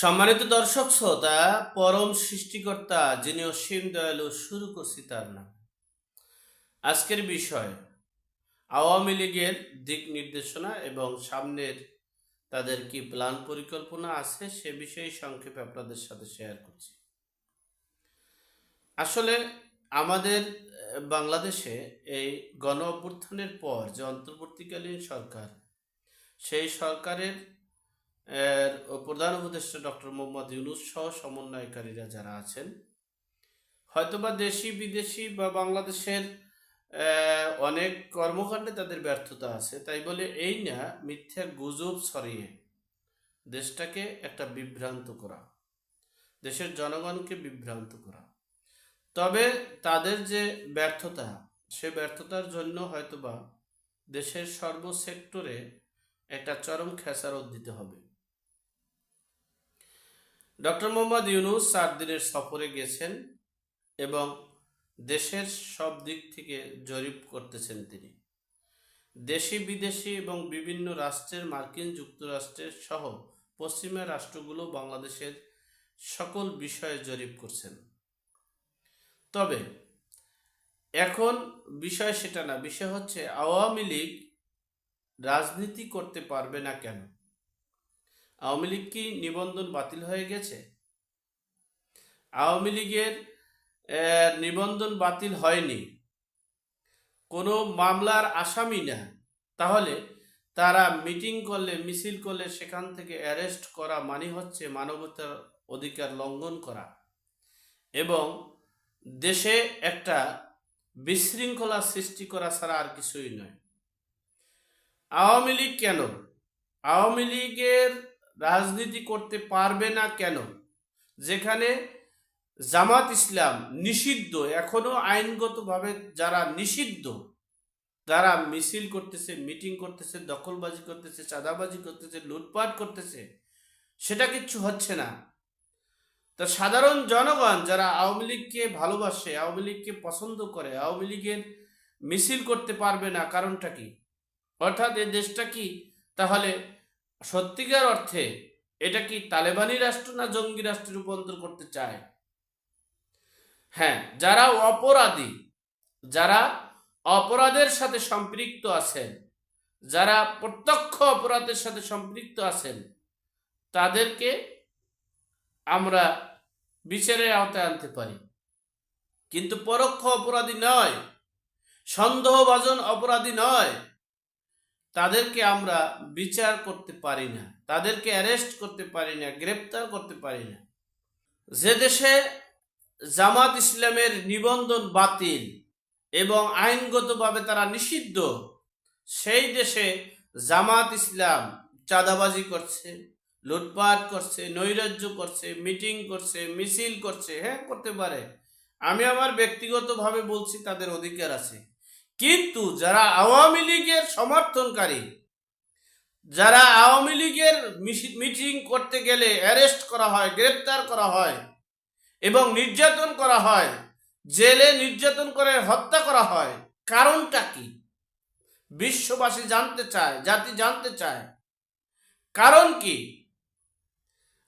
সম্মানিত দর্শক, শ্রোতা, পরম সৃষ্টিকর্তা যিনি অসীম দয়ালু শুরু করছি তার নাম। আজকের বিষয়, আওয়ামী লীগের দিক নির্দেশনা এবং সামনের তাদের কি প্ল্যান পরিকল্পনা আছে সে বিষয়ে সংক্ষেপে আপনাদের সাথে শেয়ার করছি। আসলে আমাদের বাংলাদেশে এই গণ অভ্যুত্থানের পর যে অন্তর্বর্তীকালীন সরকার, সেই সরকারের এর প্রধান উপদেষ্টা ডক্টর মোহাম্মদ ইউনুস সহ সমন্বয়কারীরা যারা আছেন, হয়তোবা দেশি, বিদেশি বা বাংলাদেশের অনেক কর্মকাণ্ডে তাদের ব্যর্থতা আছে। তাই বলে এই না, মিথ্যা গুজব ছড়িয়ে দেশটাকে একটা বিভ্রান্ত করা, দেশের জনগণকে বিভ্রান্ত করা। তবে তাদের যে ব্যর্থতা, সে ব্যর্থতার জন্য হয়তোবা দেশের সর্ব সেক্টরে একটা চরম খেসারত দিতে হবে। ডক্টর মোহাম্মদ ইউনুস চার দিনের সফরে গেছেন এবং দেশের সব দিক থেকে জরিপ করতেছেন তিনি। দেশি, বিদেশি এবং বিভিন্ন রাষ্ট্রের, মার্কিন যুক্তরাষ্ট্রের সহ পশ্চিমা রাষ্ট্রগুলো বাংলাদেশের সকল বিষয়ে জরিপ করছেন। তবে এখন বিষয় সেটা না, বিষয় হচ্ছে আওয়ামী লীগ রাজনীতি করতে পারবে না কেন? আওয়ামী লীগ কি নিবন্ধন বাতিল হয়ে গেছে? আওয়ামী লীগের নিবন্ধন বাতিল হয়নি। কোনো মামলার আসামি না। তাহলে তারা মিটিং করলে, মিছিল করলে সেখান থেকে অ্যারেস্ট করা মানে হচ্ছে মানবতার অধিকার লঙ্ঘন করা। এবং দেশে একটা বিশৃঙ্খলা সৃষ্টি করা ছাড়া আর কিছুই নয়। আওয়ামী লীগ কেন? আওয়ামী লীগের রাজনীতি করতে পারবে না কেন? যেখানে জামাত ইসলাম নিষিদ্ধ, এখনও আইনগতভাবে যারা নিষিদ্ধ, তারা মিছিল করতেছে, মিটিং করতেছে, দখলবাজি করতেছে, চাঁদাবাজি করতেছে, লুটপাট করতেছে, সেটা কিচ্ছু হচ্ছে না। তা সাধারণ জনগণ যারা আওয়ামী লীগকে ভালোবাসে, আওয়ামী লীগকে পছন্দ করে, আওয়ামী লীগের মিছিল করতে পারবে না, কারণটা কি? অর্থাৎ এই দেশটা কি? তাহলে সত্যিকার অর্থে এটা কি তালেবানি রাষ্ট্র না জঙ্গি রাষ্ট্রে রূপান্তর করতে চায়? হ্যাঁ যারা অপরাধী, যারা অপরাধের সাথে সম্পৃক্ত আছেন, যারা প্রত্যক্ষ অপরাধের সাথে সম্পৃক্ত আছেন, তাদেরকে আমরা বিচারের আওতায় আনতে পারি। কিন্তু পরোক্ষ অপরাধী নয়, সন্দেহভাজন অপরাধী নয় তাদেরকে আমরা বিচার করতে পারি না, তাদেরকে অ্যারেস্ট করতে পারি না, গ্রেপ্তার করতে পারি না। যে দেশে জামাত ইসলামের নিবন্ধন বাতিল এবং আইনগতভাবে তারা নিষিদ্ধ, সেই দেশে জামাত ইসলাম চাঁদাবাজি করছে, লুটপাট করছে, নৈরাজ্য করছে, মিটিং করছে, মিছিল করছে হ্যাঁ করতে পারে। আমি আমার ব্যক্তিগতভাবে বলছি তাদের অধিকার আছে। কিন্তু যারা আওয়ামী লীগের সমর্থনকারী, যারা আওয়ামী লীগের মিটিং করতে গেলে অ্যারেস্ট করা হয়, গ্রেপ্তার করা হয় এবং নির্যাতন করা হয়, জেলে নির্যাতন করে হত্যা করা হয়, কারণটা কি? বিশ্ববাসী জানতে চায়, জাতি জানতে চায়। কারণ কি?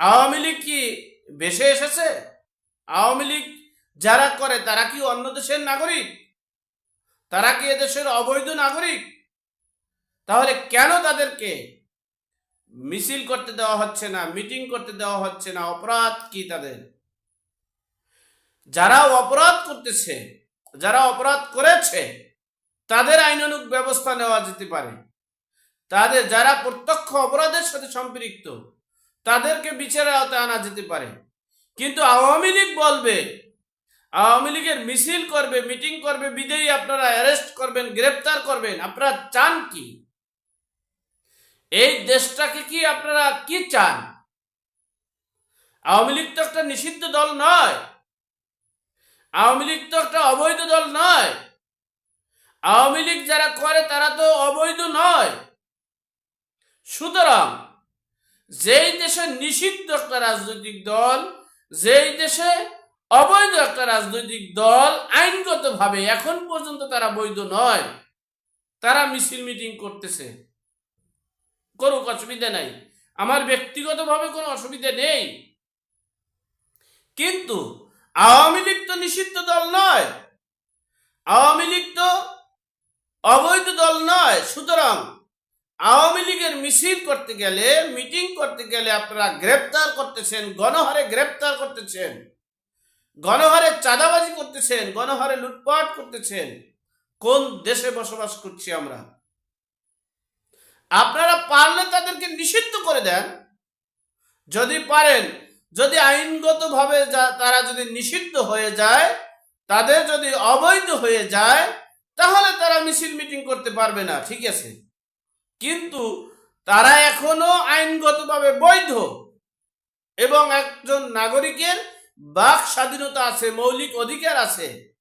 আওয়ামী লীগ কি বেশে এসেছে? আওয়ামী লীগ যারা করে তারা কি অন্য দেশের নাগরিক? তারা কি এদেশের অবৈধ নাগরিক? তাহলে কেন তাদেরকে মিছিল করতে দেওয়া হচ্ছে না, মিটিং করতে দেওয়া হচ্ছে না? অপরাধ কি তাদের? যারা অপরাধ করতেছে, যারা অপরাধ করেছে, তাদের আইনানুগ ব্যবস্থা নেওয়া যেতে পারে। তাদের, যারা প্রত্যক্ষ অপরাধের সাথে সম্পৃক্ত, তাদেরকে বিচারের আওতায় আনা যেতে পারে। কিন্তু আওয়ামী লীগ বলবে আওয়ামী লীগের মিছিল করবে, মিটিং করবে বিদেয়ী আপনারা অ্যারেস্ট করবেন, গ্রেপ্তার করবেন, আপনারা চান কি? এই দেশটাকে কি আপনারা কি চান? আওয়ামী লীগ তো একটা নিষিদ্ধ দল নয়। আওয়ামী লীগ তো একটা অবৈধ দল নয়। আওয়ামী লীগ যারা করে, তারা তো অবৈধ নয়। সুতরাং যেই দেশে নিষিদ্ধ একটা রাজনৈতিক দল, যেই দেশে অবৈধ একটা রাজনৈতিক দল আইনগতভাবে এখন পর্যন্ত তারা বৈধ নয়। তারা মিছিল মিটিং করতেছে। করুক, অসুবিধা নাই। আমার ব্যক্তিগতভাবে কোনো অসুবিধা নেই। কিন্তু আওয়ামী লীগ তো নিষিদ্ধ দল নয়। আওয়ামী লীগ তো অবৈধ দল নয়। সুতরাং আওয়ামী লীগের মিছিল করতে গেলে, মিটিং করতে গেলে আপনারা গ্রেপ্তার করতেছেন, গণহারে গ্রেপ্তার করতেছেন। গণহারে চাঁদাবাজি করতেছেন, গণহারে লুটপাট করতেছেন। কোন দেশে বসবাস করছি আমরা? আপনারা পারলে তাদেরকে নিষিদ্ধ করে দেন। যদি পারেন, যদি আইনগতভাবে তারা যদি নিষিদ্ধ হয়ে যায়, তাদের যদি অবৈধ হয়ে যায়, তাহলে তারা মিছিল মিটিং করতে পারবে না, ঠিক আছে? কিন্তু তারা এখনও আইনগতভাবে বৈধ এবং একজন নাগরিকের বাক স্বাধীনতা আছে, মৌলিক অধিকার আছে,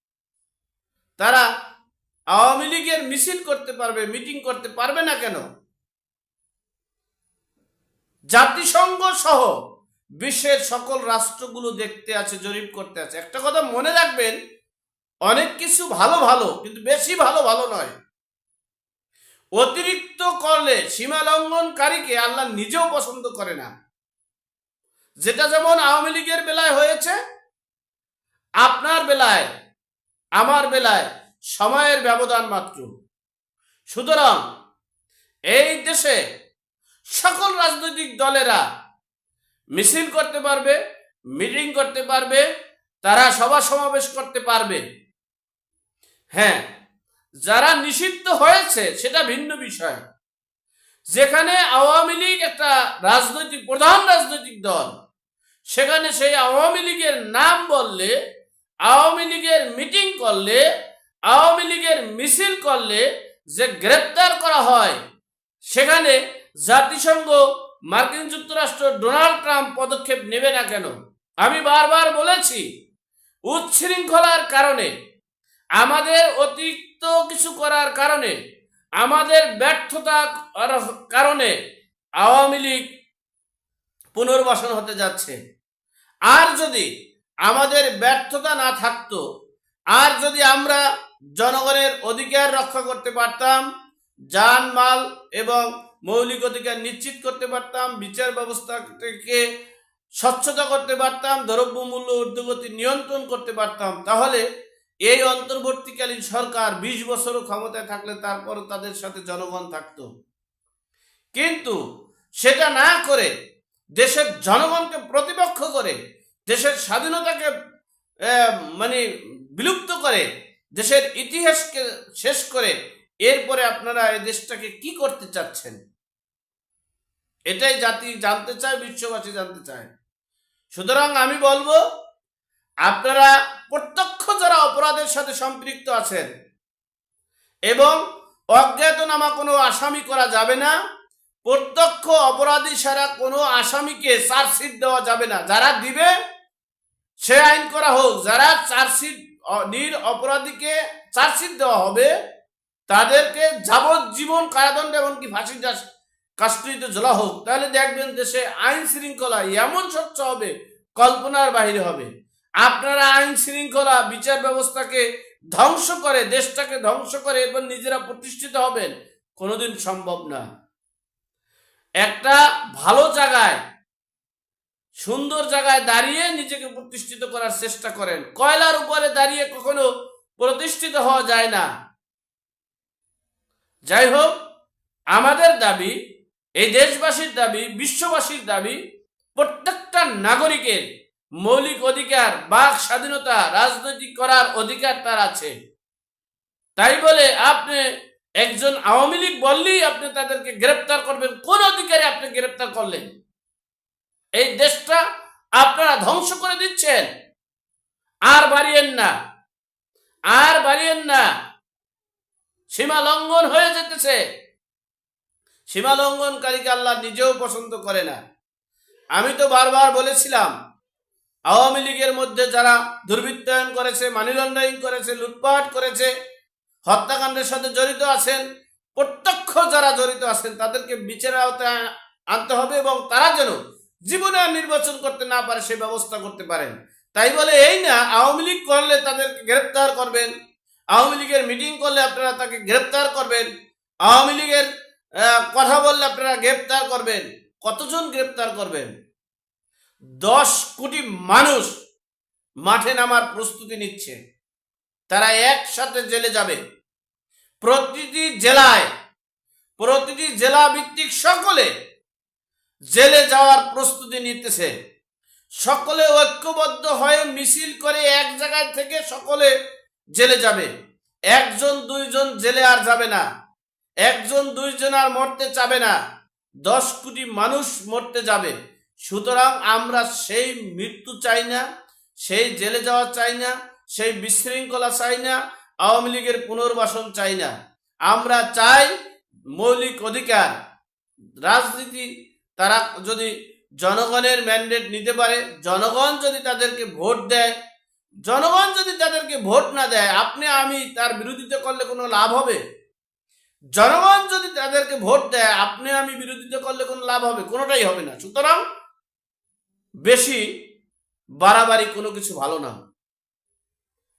তারা আওয়ামী লীগের মিছিল করতে পারবে, মিটিং করতে পারবে না কেন? জাতিসংঘ সহ বিশ্বের সকল রাষ্ট্রগুলো দেখতে আছে, জরিপ করতে আছে। একটা কথা মনে রাখবেন, অনেক কিছু ভালো ভালো, কিন্তু বেশি ভালো ভালো নয়। অতিরিক্ত করলে সীমা লঙ্ঘনকারীকে আল্লাহ নিজেও পছন্দ করে না। যেটা যেমন আওয়ামী লীগের বেলায় হয়েছে, আপনার বেলায়, আমার বেলায় সময়ের ব্যবধান মাত্র। সুতরাং এই দেশে সকল রাজনৈতিক দলেরা মিছিল করতে পারবে, মিটিং করতে পারবে, তারা সভা সমাবেশ করতে পারবে। হ্যাঁ যারা নিষিদ্ধ হয়েছে সেটা ভিন্ন বিষয়। যেখানে আওয়ামী লীগ একটা রাজনৈতিক, প্রধান রাজনৈতিক দল সেখানে সেই আওয়ামী লীগের নাম বললে, আওয়ামী লীগের মিটিং করলে, আওয়ামী লীগের মিছিল করলে যে গ্রেপ্তার করা হয়, সেখানে জাতিসংঘ, মার্কিন যুক্তরাষ্ট্র ডোনাল্ড ট্রাম্প পদক্ষেপ নেবে না কেন? আমি বারবার বলেছি, উচ্ছৃঙ্খলার কারণে, আমাদের অতিরিক্ত কিছু করার কারণে, আমাদের ব্যর্থতা কারণে আওয়ামী লীগ পুনর্বাসন হতে যাচ্ছে। আর যদি আমাদের ব্যর্থতা না থাকতো, আর যদি আমরা জনগণের অধিকার রক্ষা করতে পারতাম যান মাল এবং মৌলিক অধিকার নিশ্চিত করতে পারতাম, বিচার ব্যবস্থাকে স্বচ্ছতা করতে পারতাম দ্রব্যমূল্য ঊর্ধ্বগতি নিয়ন্ত্রণ করতে পারতাম, তাহলে এই অন্তর্বর্তীকালীন সরকার বিশ বছরও ক্ষমতায় থাকলে তারপর তাদের সাথে জনগণ থাকতো। কিন্তু সেটা না করে দেশের জনগণকে প্রতিপক্ষ করে, দেশের স্বাধীনতাকে মানে বিলুপ্ত করে, দেশের ইতিহাসকে শেষ করে এরপরে আপনারা এই দেশটাকে কি করতে চাচ্ছেন? এটাই জাতি জানতে চায়, বিশ্ববাসী জানতে চায়। সুতরাং আমি বলব, আপনারা প্রত্যক্ষ যারা অপরাধের সাথে সম্পৃক্ত আছেন এবং অজ্ঞাতনামা কোনো আসামি করা যাবে না প্রত্যক্ষ অপরাধী ছাড়া কোনো আসামিকে চার্জশিট দেওয়া যাবে না। যারা দিবে, সে আইন করা হোক, যারা চার্জশিট নির অপরাধীকে চার্জশিট দেওয়া হবে, তাদেরকে যাবজ্জীবন কারাদণ্ড এমনকি ফাঁসি কাস্টডিতে জ্বলা হোক, তাহলে দেখবেন দেশে আইন শৃঙ্খলা এমন স্বচ্ছ হবে, কল্পনার বাহিরে হবে। আপনারা আইন শৃঙ্খলা, বিচার ব্যবস্থাকে ধ্বংস করে, দেশটাকে ধ্বংস করে এরপর নিজেরা প্রতিষ্ঠিত হবেন, কোনোদিন সম্ভব না। একটা ভালো জায়গায়, সুন্দর জায়গায় দাঁড়িয়ে নিজেকে প্রতিষ্ঠিত করার চেষ্টা করেন। কয়লার উপরে দাঁড়িয়ে কখনো প্রতিষ্ঠিত হওয়া যায় না। যাই হোক, আমাদের দাবি, এই দেশবাসীর দাবি, বিশ্ববাসীর দাবি, প্রত্যেকটা নাগরিকের মৌলিক অধিকার, বাক স্বাধীনতা, রাজনৈতিক করার অধিকার তার আছে। তাই বলে আপনি একজন আওয়ামী লীগ বললেই আপনি তাদেরকে গ্রেপ্তার করবেন, কোন অধিকারে আপনি গ্রেপ্তার করলেন? এই দেশটা আপনারা ধ্বংস করে দিচ্ছেন। আর বাড়িয়েন না, আর বাড়িয়েন না। সীমা লঙ্ঘন হয়ে যেতেছে। সীমা লঙ্ঘনকারীকে আল্লাহ নিজেও পছন্দ করে না। আমি তো বারবার বলেছিলাম, আওয়ামী লীগের মধ্যে যারা দুর্বৃত্তায়ন করেছে মানি লন্ডারিং করেছে, লুটপাট করেছে হত্যাকাণ্ডের সাথে জড়িত আছেন, প্রত্যক্ষ যারা জড়িত আছেন, তাদেরকে বিচারের আওতায় আনতে হবে এবং তারা যেন জীবনে নির্বাচন করতে না পারে সে ব্যবস্থা করতে পারেন। তাই বলে, এই না, আওয়ামী লীগ করলে তাদেরকে গ্রেপ্তার করবেন। আওয়ামী লীগের মিটিং করলে আপনারা তাকে গ্রেপ্তার করবেন। আওয়ামী লীগের কথা বললে আপনারা গ্রেপ্তার করবেন। কতজন গ্রেপ্তার করবেন? দশ কোটি মানুষ মাঠে নামার প্রস্তুতি নিচ্ছে। তারা একসাথে জেলে যাবে। প্রতিটি জেলায়, প্রতিটি জেলা ভিত্তিক সকলে জেলে যাওয়ার প্রস্তুতি নিতেছে। সকলে ঐক্যবদ্ধ হয়ে মিছিল করে এক জায়গায় থেকে সকলে জেলে যাবে। একজন, দুইজন জেলে আর যাবে না। একজন, দুইজন আর মরতে চাবে না। দশ কোটি মানুষ মরতে যাবে। সুতরাং আমরা সেই মৃত্যু চাই না, সেই জেলে যাওয়া চাই না। সেই বিশৃঙ্খলা চাই না, আওয়ামী লীগের পুনর্বাসন চাই না। আমরা চাই মৌলিক অধিকার, রাজনীতি, তারা যদি জনগণের ম্যান্ডেট নিতে পারে, জনগণ যদি তাদেরকে ভোট দেয়, জনগণ যদি তাদেরকে ভোট না দেয়, আপনি, আমি তার বিরোধিতা করলে কোনো লাভ হবে? জনগণ যদি তাদেরকে ভোট দেয়, আপনি, আমি বিরোধিতা করলে কোনো লাভ হবে? কোনোটাই হবে না। সুতরাং বেশি বাড়াবাড়ি কোনো কিছু ভালো না।